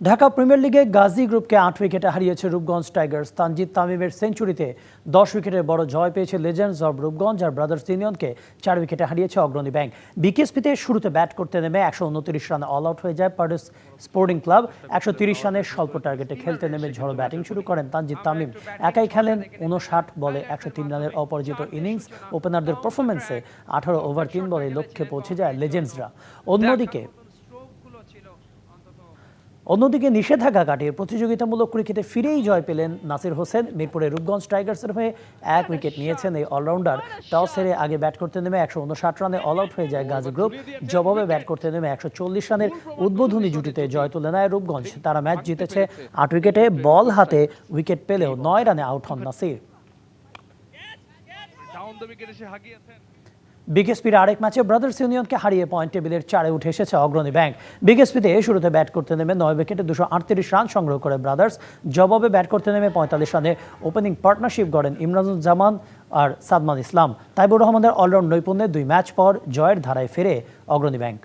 Dhaka premier লিগে গাজী গ্রুপকে আট উইকেটে হারিয়েছে রূপগঞ্জ টাইগার্স। তানজিদ তামিমের সেঞ্চুরিতে দশ উইকেটের বড় জয় পেয়েছে লেজেন্ডস অব রূপগঞ্জ আর ব্রাদার্স ইউনিয়নকে চার উইকেটে হারিয়েছে অগ্রণী ব্যাংক। বিকেএসপিতে শুরুতে ব্যাট করতে নেমে একশো উনত্রিশ রানে অল আউট হয়ে যায় পার্ডস স্পোর্টিং ক্লাব। একশো তিরিশ রানের স্বল্প টার্গেটে খেলতে নেমে ঝড়ো ব্যাটিং শুরু করেন তানজিদ তামিম। একাই খেলেন উনষাট বলে একশো তিন রানের অপরাজিত ইনিংস। ওপেনারদের পারফরমেন্সে আঠারো ওভার তিন বলে লক্ষ্যে পৌঁছে যায় লেজেন্ডসরা অন্যদিকে অন্যদিকে নিষেধাজ্ঞা কাটিয়ে প্রতিযোগিতামূলক ক্রিকেটে ফিরেই জয় পেলেন নাসির হোসেন। মিরপুরের রূপগঞ্জ টাইগার্সের হয়ে এক উইকেট নিয়েছেন এই অলরাউন্ডার। টস হেরে আগে ব্যাট করতে নেমে একশো উনষাট রানে অল আউট হয়ে যায় গাজী গ্রুপ। জবাবে ব্যাট করতে নেমে একশো চল্লিশ রানের উদ্বোধনী জুটিতে জয় তুলে নেয় রূপগঞ্জ। তারা ম্যাচ জিতেছে আট উইকেটে, বল হাতে উইকেট পেলেও নয় রানে আউট হন নাসির। বিকেএসপির আরেক ম্যাচে ব্রাদার্স ইউনিয়নকে হারিয়ে পয়েন্ট টেবিলের চারে উঠে এসেছে অগ্রণী ব্যাংক। বিকেএসপিতে শুরুতে ব্যাট করতে নেমে নয় উইকেটে দুশো আটত্রিশ রান সংগ্রহ করে ব্রাদার্স। জবাবে ব্যাট করতে নেমে পঁয়তাল্লিশ রানে ওপেনিং পার্টনারশিপ গড়েন ইমরানুজ্জামান আর সাদমান ইসলাম। তাইবুর রহমানের অলরাউন্ড নৈপুণ্যে দুই ম্যাচ পর জয়ের ধারায় ফেরে অগ্রণী ব্যাংক।